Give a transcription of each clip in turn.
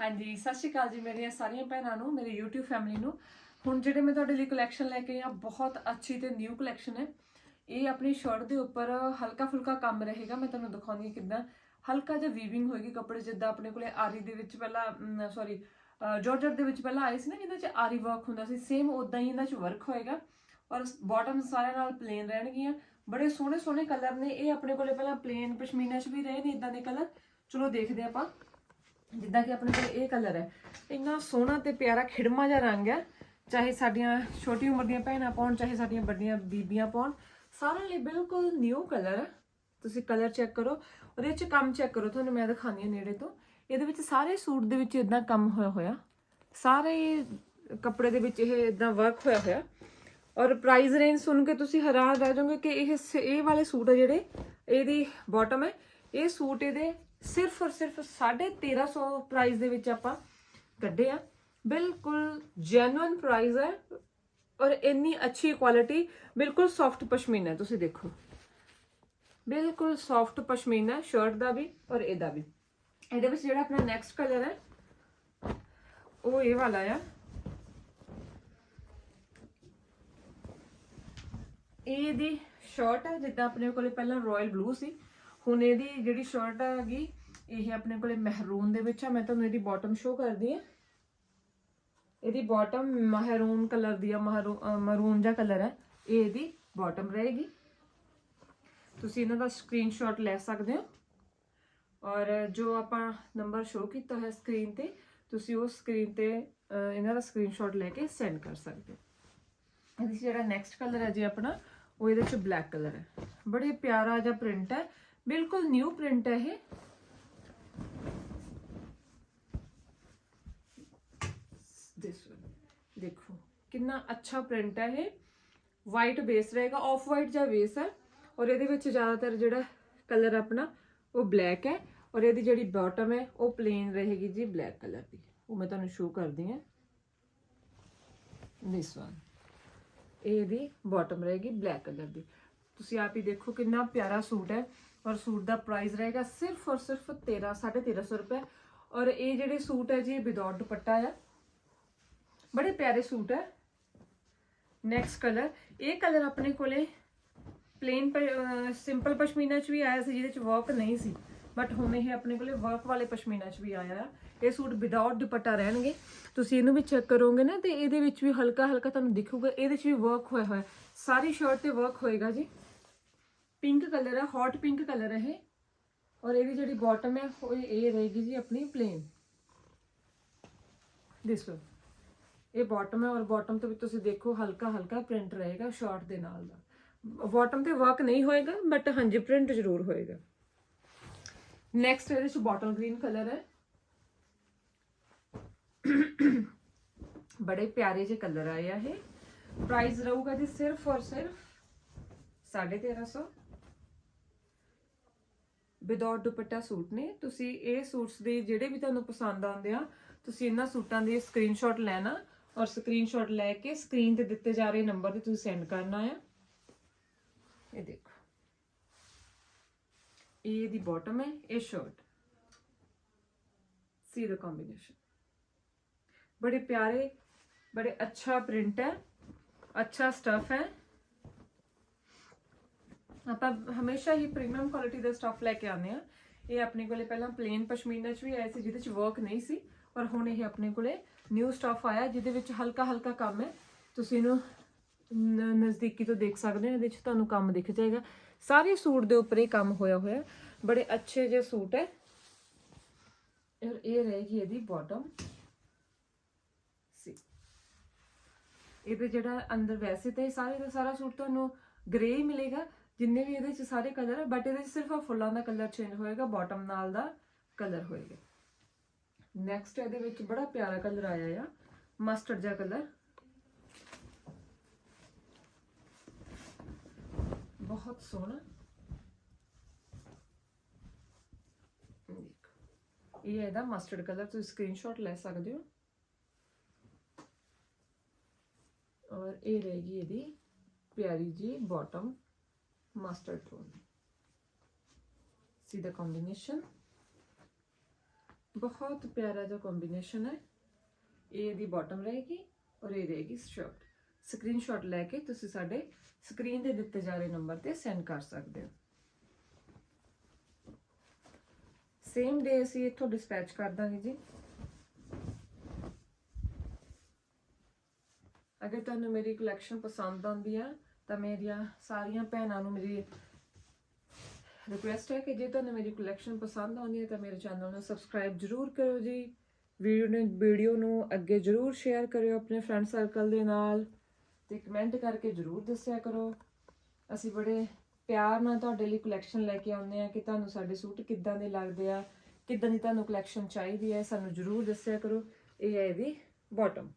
ਹਾਂਜੀ, ਸਤਿ ਸ਼੍ਰੀ ਅਕਾਲ ਜੀ ਮੇਰੀਆਂ ਸਾਰੀਆਂ ਭੈਣਾਂ ਨੂੰ, ਮੇਰੀ YouTube ਫੈਮਿਲੀ ਨੂੰ। ਹੁਣ ਜਿਹੜੇ ਮੈਂ ਤੁਹਾਡੇ ਲਈ ਕਲੈਕਸ਼ਨ ਲੈ ਕੇ ਆਈ ਹਾਂ, ਬਹੁਤ ਅੱਛੀ ਤੇ ਨਿਊ ਕਲੈਕਸ਼ਨ ਹੈ। ਇਹ ਆਪਣੀ ਸ਼ਰਟ ਦੇ ਉੱਪਰ ਹਲਕਾ ਫੁਲਕਾ ਕੰਮ ਰਹੇਗਾ, ਮੈਂ ਤੁਹਾਨੂੰ ਦਿਖਾਉਂਦੀ ਹਾਂ ਕਿਦਾਂ। ਹਲਕਾ ਜਿਹਾ ਵੀਵਿੰਗ ਹੋਏਗੀ ਕੱਪੜੇ, ਜਿੱਦਾਂ ਆਪਣੇ ਕੋਲੇ ਆਰੀ ਦੇ ਵਿੱਚ ਪਹਿਲਾਂ ਸੌਰੀ ਜਾਰਜਟ ਦੇ ਵਿੱਚ ਪਹਿਲਾਂ ਆਏ ਸੀ ਨਾ, ਜਿਹਦੇ ਚ ਆਰੀ ਵਰਕ ਹੁੰਦਾ ਸੀ ਸੇਮ ਉਦਾਂ ਹੀ ਇਹਨਾਂ ਚ ਵਰਕ ਹੋਏਗਾ। ਔਰ ਬਾਟਮ ਸਾਰਿਆਂ ਨਾਲ ਪਲੇਨ ਰਹਿਣਗੀਆਂ। ਬੜੇ ਸੋਹਣੇ ਸੋਹਣੇ ਕਲਰ ਨੇ, ਇਹ ਆਪਣੇ ਕੋਲੇ ਪਹਿਲਾਂ ਪਲੇਨ ਪਸ਼ਮੀਨਾ ਚ ਵੀ ਰਹੇ ਨੇ ਇਦਾਂ ਦੇ ਕਲਰ ਚਲੋ ਦੇਖਦੇ ਆਪਾਂ। ਜਿੱਦਾਂ ਕਿ ਆਪਣੇ ਕੋਲ ਇਹ ਕਲਰ ਹੈ। ਇੰਨਾ ਸੋਹਣਾ ਤੇ ਪਿਆਰਾ ਖਿੜਮਾ ਜਿਹਾ ਰੰਗ ਹੈ। ਚਾਹੇ ਸਾਡੀਆਂ ਛੋਟੀ ਉਮਰ ਦੀਆਂ ਭੈਣਾਂ ਪਾਉਣ, ਚਾਹੇ ਸਾਡੀਆਂ ਵੱਡੀਆਂ ਬੀਬੀਆਂ ਪਾਉਣ, ਸਾਰਿਆਂ ਲਈ ਬਿਲਕੁਲ ਨਿਊ ਕਲਰ ਹੈ। ਤੁਸੀਂ ਕਲਰ ਚੈੱਕ ਕਰੋ, ਉਹਦੇ ਵਿੱਚ ਕੰਮ ਚੈੱਕ ਕਰੋ। ਤੁਹਾਨੂੰ ਮੈਂ ਦਿਖਾਉਂਦੀ ਹਾਂ ਨੇੜੇ ਤੋਂ। ਇਹਦੇ ਵਿੱਚ ਸਾਰੇ ਸੂਟ ਦੇ ਵਿੱਚ ਇਦਾਂ ਕੰਮ ਹੋਇਆ ਹੋਇਆ। ਸਾਰੇ ਕੱਪੜੇ ਦੇ ਵਿੱਚ ਇਹ ਇਦਾਂ ਵਰਕ ਹੋਇਆ ਹੋਇਆ। ਔਰ ਪ੍ਰਾਈਸ ਰੇਂਜ ਸੁਣ ਕੇ ਤੁਸੀਂ ਹੈਰਾਨ ਰਹਿ ਜਾਓਗੇ ਕਿ ਇਹ ਸ- ਇਹ ਵਾਲੇ ਸੂਟ ਆ ਜਿਹੜੇ, ਇਹਦੀ ਬਾਟਮ ਹੈ। ਇਹ ਸੂਟ ਇਹਦੇ ਸਿਰਫ ਔਰ ਸਿਰਫ 1350 ਪ੍ਰਾਈਸ ਦੇ ਵਿੱਚ ਆਪਾਂ ਕੱਢੇ ਆ। ਬਿਲਕੁਲ ਜੈਨੂਇਨ ਪ੍ਰਾਈਸ ਹੈ ਔਰ ਇੰਨੀ ਅੱਛੀ ਕੁਆਲਿਟੀ ਬਿਲਕੁਲ ਸੌਫਟ ਪਸ਼ਮੀਨਾ ਤੁਸੀਂ ਦੇਖੋ। ਬਿਲਕੁਲ ਸੌਫਟ ਪਸ਼ਮੀਨਾ ਸ਼ਰਟ ਦਾ ਵੀ ਔਰ ਇਹਦਾ ਵੀ। ਇਹਦੇ ਵਿੱਚ ਜਿਹੜਾ ਆਪਣਾ ਨੈਕਸਟ ਕਲਰ ਹੈ, ਉਹ ਇਹ ਵਾਲਾ ਆ। ਇਹ ਦੀ ਸ਼ਰਟ ਹੈ, ਜਿੱਦਾਂ ਆਪਣੇ ਕੋਲੇ ਪਹਿਲਾਂ ਰਾਇਲ ਬਲੂ ਸੀ। ਹੁਣ ਇਹਦੀ ਜਿਹੜੀ ਸ਼ਰਟ ਹੈਗੀ ਇਹ ਆਪਣੇ ਕੋਲੇ ਮਹਿਰੂਨ ਦੇ ਵਿੱਚ ਆ। ਮੈਂ ਤੁਹਾਨੂੰ ਇਹਦੀ ਬਾਟਮ ਸ਼ੋ ਕਰਦੀ ਆ ਇਹਦੀ ਬਾਟਮ ਮਹਿਰੂਨ ਕਲਰ ਦੀ ਆ ਮਹਿਰੂਨ ਜਿਹਾ ਕਲਰ ਹੈ ਇਹ ਇਹਦੀ ਬਾਟਮ ਰਹੇਗੀ। ਤੁਸੀਂ ਇਹਨਾਂ ਦਾ ਸਕਰੀਨਸ਼ਾਟ ਲੈ ਸਕਦੇ ਹੋ। ਔਰ ਜੋ ਆਪਾਂ ਨੰਬਰ ਸ਼ੋ ਕੀਤਾ ਹੈ ਸਕਰੀਨ ਤੇ, ਤੁਸੀਂ ਉਸ ਸਕਰੀਨ ਤੇ ਇਹਨਾਂ ਦਾ ਸਕਰੀਨਸ਼ਾਟ ਲੈ ਕੇ ਸੈਂਡ ਕਰ ਸਕਦੇ ਹੋ। ਇਹਦੇ 'ਚ ਜਿਹੜਾ ਨੈਕਸਟ ਕਲਰ ਹੈ ਜੀ ਆਪਣਾ, ਉਹ ਇਹਦੇ ਚ ਬਲੈਕ ਕਲਰ ਹੈ ਬੜੇ ਪਿਆਰਾ ਜਿਹਾ ਪ੍ਰਿੰਟ ਹੈ ਬਿਲਕੁਲ ਨਿਊ ਪ੍ਰਿੰਟ ਹੈ ਇਹ ਦਿਸ ਵਨ ਦੇਖੋ ਕਿੰਨਾ ਅੱਛਾ ਪ੍ਰਿੰਟ ਹੈ ਇਹ ਵਾਈਟ ਬੇਸ ਰਹੇਗਾ ਆਫ ਵਾਈਟ ਜਿਹਾ ਬੇਸ ਹੈ ਔਰ ਇਹਦੇ ਵਿੱਚ ਜ਼ਿਆਦਾਤਰ ਜਿਹੜਾ ਕਲਰ ਆਪਣਾ ਉਹ ਬਲੈਕ ਹੈ ਔਰ ਇਹਦੀ ਜਿਹੜੀ ਬਾਟਮ ਹੈ ਉਹ ਪਲੇਨ ਰਹੇਗੀ ਜੀ ਬਲੈਕ ਕਲਰ ਦੀ ਉਹ ਮੈਂ ਤੁਹਾਨੂੰ ਸ਼ੋ ਕਰਦੀ ਹਾਂ ਦਿਸ ਵਨ ਇਹ ਦੀ ਬਾਟਮ ਰਹੇਗੀ ਬਲੈਕ ਕਲਰ ਦੀ ਤੁਸੀਂ ਆਪ ਹੀ ਦੇਖੋ ਕਿੰਨਾ ਪਿਆਰਾ ਸੂਟ ਹੈ ਔਰ ਸੂਟ ਦਾ ਪ੍ਰਾਈਸ ਰਹੇਗਾ ਸਿਰਫ ਔਰ ਸਿਰਫ 13 1350 ਰੁਪਏ। ਔਰ ਇਹ ਜਿਹੜੇ ਸੂਟ ਹੈ ਜੀ, ਇਹ ਵਿਦਆਊਟ ਦੁਪੱਟਾ ਆ। ਬੜੇ ਪਿਆਰੇ ਸੂਟ ਹੈ। ਨੈਕਸਟ ਕਲਰ ਇਹ ਕਲਰ ਆਪਣੇ ਕੋਲੇ ਪਲੇਨ ਸਿੰਪਲ ਪਸ਼ਮੀਨਾ ਚ ਵੀ ਆਇਆ ਸੀ, ਜਿਹਦੇ ਚ ਵਰਕ ਨਹੀਂ ਸੀ। ਬਟ ਹੁਣ ਇਹ ਆਪਣੇ ਕੋਲੇ ਵਰਕ ਵਾਲੇ ਪਸ਼ਮੀਨਾ ਚ ਵੀ ਆਇਆ। ਆ ਇਹ ਸੂਟ ਵਿਦਆਊਟ ਦੁਪੱਟਾ ਰਹਿਣਗੇ। ਤੁਸੀਂ ਇਹਨੂੰ ਵੀ ਚੈੱਕ ਕਰੋਗੇ ਨਾ ਤੇ ਇਹਦੇ ਵਿੱਚ ਵੀ ਹਲਕਾ ਹਲਕਾ ਤੁਹਾਨੂੰ ਦਿਖੂਗਾ। ਇਹਦੇ ਚ ਵੀ ਵਰਕ ਹੋਇਆ ਹੋਇਆ। ਸਾਰੀ ਸ਼ਰਟ ਤੇ ਵਰਕ ਹੋਏਗਾ ਜੀ। ਪਿੰਕ ਕਲਰ ਹੈ ਹੌਟ ਪਿੰਕ ਕਲਰ ਹੈ ਇਹ ਔਰ ਇਹਦੀ ਜਿਹੜੀ ਬਾਟਮ ਹੈ ਉਹ ਇਹ ਰਹੇਗੀ ਜੀ ਆਪਣੀ ਪਲੇਨ ਦਿਸ ਵਨ ਇਹ ਬਾਟਮ ਹੈ ਔਰ ਬਾਟਮ ਤੇ ਵੀ ਤੁਸੀਂ ਦੇਖੋ ਹਲਕਾ ਹਲਕਾ ਪ੍ਰਿੰਟ ਰਹੇਗਾ ਸ਼ਾਰਟ ਦੇ ਨਾਲ ਦਾ ਬਾਟਮ ਤੇ ਵਰਕ ਨਹੀਂ ਹੋਏਗਾ ਬਟ ਹਾਂਜੀ ਪ੍ਰਿੰਟ ਜ਼ਰੂਰ ਹੋਏਗਾ ਨੈਕਸਟ ਇਹਦੇ ਚ ਬੋਟਲ ਗ੍ਰੀਨ ਕਲਰ ਹੈ ਬੜੇ ਪਿਆਰੇ ਜਿਹੇ ਕਲਰ ਆਏ ਆ ਇਹ ਪ੍ਰਾਈਸ ਰਹੂਗਾ ਜੀ ਸਿਰਫ ਔਰ ਸਿਰਫ 1350 ਵਿਦਆਊਟ ਦੁਪੱਟਾ ਸੂਟ ਨੇ। ਤੁਸੀਂ ਇਹ ਸੂਟਸ ਦੇ ਜਿਹੜੇ ਵੀ ਤੁਹਾਨੂੰ ਪਸੰਦ ਆਉਂਦੇ ਆ, ਤੁਸੀਂ ਇਹਨਾਂ ਸੂਟਾਂ ਦੀ ਸਕਰੀਨਸ਼ਾਟ ਲੈਣਾ ਔਰ ਸਕਰੀਨਸ਼ਾਟ ਲੈ ਕੇ ਸਕਰੀਨ ਤੇ ਦਿੱਤੇ ਜਾ ਰਹੇ ਨੰਬਰ ਤੇ ਤੁਸੀਂ ਸੈਂਡ ਕਰਨਾ ਆ। ਇਹ ਦੇਖੋ। ਇਹ ਦੀ ਬਾਟਮ ਹੈ, ਇਹ ਸ਼ਰਟ ਸੀ ਦਾ ਕੰਬੀਨੇਸ਼ਨ ਬੜੇ ਪਿਆਰੇ, ਬੜੇ ਅੱਛਾ ਪ੍ਰਿੰਟ ਹੈ, ਅੱਛਾ ਸਟਫ ਹੈ। ਆਪਾਂ ਹਮੇਸ਼ਾ ਹੀ ਪ੍ਰੀਮੀਅਮ ਕੁਆਲਿਟੀ ਦਾ ਸਟੱਫ ਲੈ ਕੇ ਆਉਂਦੇ ਆ ਇਹ ਆਪਣੇ ਕੋਲੇ ਪਹਿਲਾਂ ਪਲੇਨ ਪਸ਼ਮੀਨਾ ਚ ਵੀ ਆਇਆ ਸੀ, ਜਿਹਦੇ ਚ ਵਰਕ ਨਹੀਂ ਸੀ ਪਰ ਹੁਣ ਇਹ ਆਪਣੇ ਕੋਲੇ ਨਿਊ ਸਟਫ ਆਇਆ, ਜਿਹਦੇ ਵਿੱਚ ਹਲਕਾ ਹਲਕਾ ਕੰਮ ਹੈ। ਤੁਸੀਂ ਇਹਨੂੰ ਨਜ਼ਦੀਕੀ ਤੋਂ ਦੇਖ ਸਕਦੇ ਹੋ, ਇਹਦੇ ਚ ਤੁਹਾਨੂੰ ਕੰਮ ਦਿਖ ਜਾਏਗਾ। ਸਾਰੇ ਸੂਟ ਦੇ ਉੱਪਰ ਹੀ ਕੰਮ ਹੋਇਆ ਹੋਇਆ ਬੜੇ ਅੱਛੇ ਜਿਹੇ ਸੂਟ ਹੈ। ਔਰ ਇਹ ਰਹੇਗੀ ਇਹਦੀ ਬਾਟਮ ਸੀ ਇਹਦੇ ਜਿਹੜਾ ਅੰਦਰ ਵੈਸੇ ਤਾਂ ਇਹ ਸਾਰੇ ਦਾ ਸਾਰਾ ਸੂਟ ਤੁਹਾਨੂੰ ਗ੍ਰੇ ਹੀ ਮਿਲੇਗਾ ਜਿੰਨੇ ਵੀ ਇਹਦੇ ਚ ਸਾਰੇ ਕਲਰ ਹੈ ਬਟ ਇਹਦੇ ਚ ਸਿਰਫ ਆ ਫੁੱਲਾਂ ਦਾ ਕਲਰ ਚੇਂਜ ਹੋਏਗਾ ਬਾਟਮ ਨਾਲ ਦਾ ਕਲਰ ਹੋਏਗਾ। ਨੈਕਸਟ ਇਹਦੇ ਵਿੱਚ ਬੜਾ ਪਿਆਰਾ ਕਲਰ ਆਇਆ ਆ ਮਸਟਰਡ ਜਿਹਾ ਕਲਰ ਬਹੁਤ ਸੋਹਣਾ। ਇਹ ਇਹਦਾ ਮਸਟਰਡ ਕਲਰ ਤੁਸੀਂ ਸਕਰੀਨਸ਼ਾਟ ਲੈ ਸਕਦੇ ਹੋ। ਔਰ ਇਹ ਰਹੇਗੀ ਇਹਦੀ ਪਿਆਰੀ ਜੀ bottom mustard tone see the combination? ਬਹੁਤ ਪਿਆਰਾ ਜਿਹਾ ਕੰਬੀਨੇਸ਼ਨ ਹੈ ਇਹ ਇਹਦੀ ਬਾਟਮ ਰਹੇਗੀ ਔਰ ਇਹ ਰਹੇਗੀ ਸ਼ਰਟ ਸਕਰੀਨਸ਼ਾਟ ਲੈ ਕੇ ਤੁਸੀਂ ਸਾਡੇ ਸਕਰੀਨ ਤੇ ਦਿੱਤੇ ਜਾ ਰਹੇ ਨੰਬਰ ਤੇ ਸੈਂਡ ਕਰ ਸਕਦੇ ਹੋ ਸੇਮ ਡੇ ਅਸੀਂ ਇੱਥੋਂ ਡਿਸਪੈਚ ਕਰ ਦਾਂਗੇ ਜੀ ਅਗਰ ਤੁਹਾਨੂੰ ਮੇਰੀ ਕਲੈਕਸ਼ਨ ਪਸੰਦ ਆਉਂਦੀ ਆ ਤਾਂ ਮੇਰੀਆਂ ਸਾਰੀਆਂ ਭੈਣਾਂ ਨੂੰ ਮੇਰੀ ਰਿਕੁਐਸਟ ਹੈ ਕਿ ਜੇ ਤੁਹਾਨੂੰ ਮੇਰੀ ਕਲੈਕਸ਼ਨ ਪਸੰਦ ਆਉਂਦੀ ਹੈ ਤਾਂ ਮੇਰੇ ਚੈਨਲ ਨੂੰ ਸਬਸਕ੍ਰਾਈਬ ਜਰੂਰ ਕਰੋ ਜੀ। ਵੀਡੀਓ ਨੂੰ ਵੀਡੀਓ ਨੂੰ ਅੱਗੇ ਜਰੂਰ ਸ਼ੇਅਰ ਕਰਿਓ ਆਪਣੇ ਫਰੈਂਡ ਸਰਕਲ ਦੇ ਨਾਲ ਤੇ ਕਮੈਂਟ ਕਰਕੇ ਜਰੂਰ ਦੱਸਿਆ ਕਰੋ। ਅਸੀਂ ਬੜੇ ਪਿਆਰ ਨਾਲ ਤੁਹਾਡੇ ਲਈ ਕਲੈਕਸ਼ਨ ਲੈ ਕੇ ਆਉਂਦੇ ਆ ਕਿ ਤੁਹਾਨੂੰ ਸਾਡੇ ਸੂਟ ਕਿੱਦਾਂ ਦੇ ਲੱਗਦੇ ਆ, ਕਿੱਦਾਂ ਦੀ ਤੁਹਾਨੂੰ ਕਲੈਕਸ਼ਨ ਚਾਹੀਦੀ ਹੈ ਸਾਨੂੰ ਜਰੂਰ ਦੱਸਿਆ ਕਰੋ। ਇਹ ਹੈ ਇਹਦੀ ਬਾਟਮ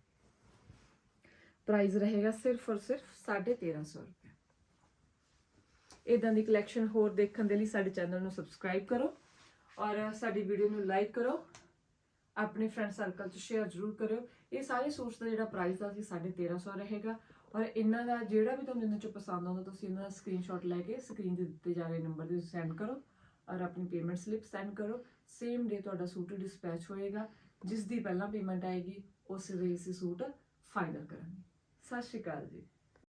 ਪ੍ਰਾਈਸ ਰਹੇਗਾ ਸਿਰਫ ਔਰ ਸਿਰਫ 1350 ਰੁਪਏ। ਇਦਾਂ ਦੀ ਕਲੈਕਸ਼ਨ ਹੋਰ ਦੇਖਣ ਦੇ ਲਈ ਸਾਡੇ ਚੈਨਲ ਨੂੰ ਸਬਸਕ੍ਰਾਈਬ ਕਰੋ ਔਰ ਸਾਡੀ ਵੀਡੀਓ ਨੂੰ ਲਾਈਕ ਕਰੋ। ਆਪਣੇ ਫਰੈਂਡ ਸਰਕਲ 'ਚ ਸ਼ੇਅਰ ਜ਼ਰੂਰ ਕਰਿਓ। ਇਹ ਸਾਰੇ ਸੂਟਸ ਦਾ ਜਿਹੜਾ ਪ੍ਰਾਈਸ ਆ ਸੀ 1350 ਰਹੇਗਾ ਔਰ ਇਹਨਾਂ ਦਾ ਜਿਹੜਾ ਵੀ ਤੁਹਾਨੂੰ ਇਹਨਾਂ 'ਚੋਂ ਪਸੰਦ ਆਉਂਦਾ ਤੁਸੀਂ ਇਹਨਾਂ ਦਾ ਸਕਰੀਨਸ਼ਾਟ ਲੈ ਕੇ ਸਕਰੀਨ ਤੇ ਦਿੱਤੇ ਜਾ ਰਹੇ ਨੰਬਰ ਤੇ ਸੈਂਡ ਕਰੋ ਔਰ ਆਪਣੀ ਪੇਮੈਂਟ ਸਲਿੱਪ ਸੈਂਡ ਕਰੋ। ਸੇਮ ਡੇ ਤੁਹਾਡਾ ਸੂਟ ਡਿਸਪੈਚ ਹੋਏਗਾ। ਜਿਸ ਦੀ ਪਹਿਲਾਂ ਪੇਮੈਂਟ ਆਏਗੀ, ਉਸ ਵੇਲੇ ਅਸੀਂ ਸੂਟ ਫਾਈਨਲ ਕਰਾਂਗੇ। ਸਤਿ ਸ਼੍ਰੀ ਅਕਾਲ ਜੀ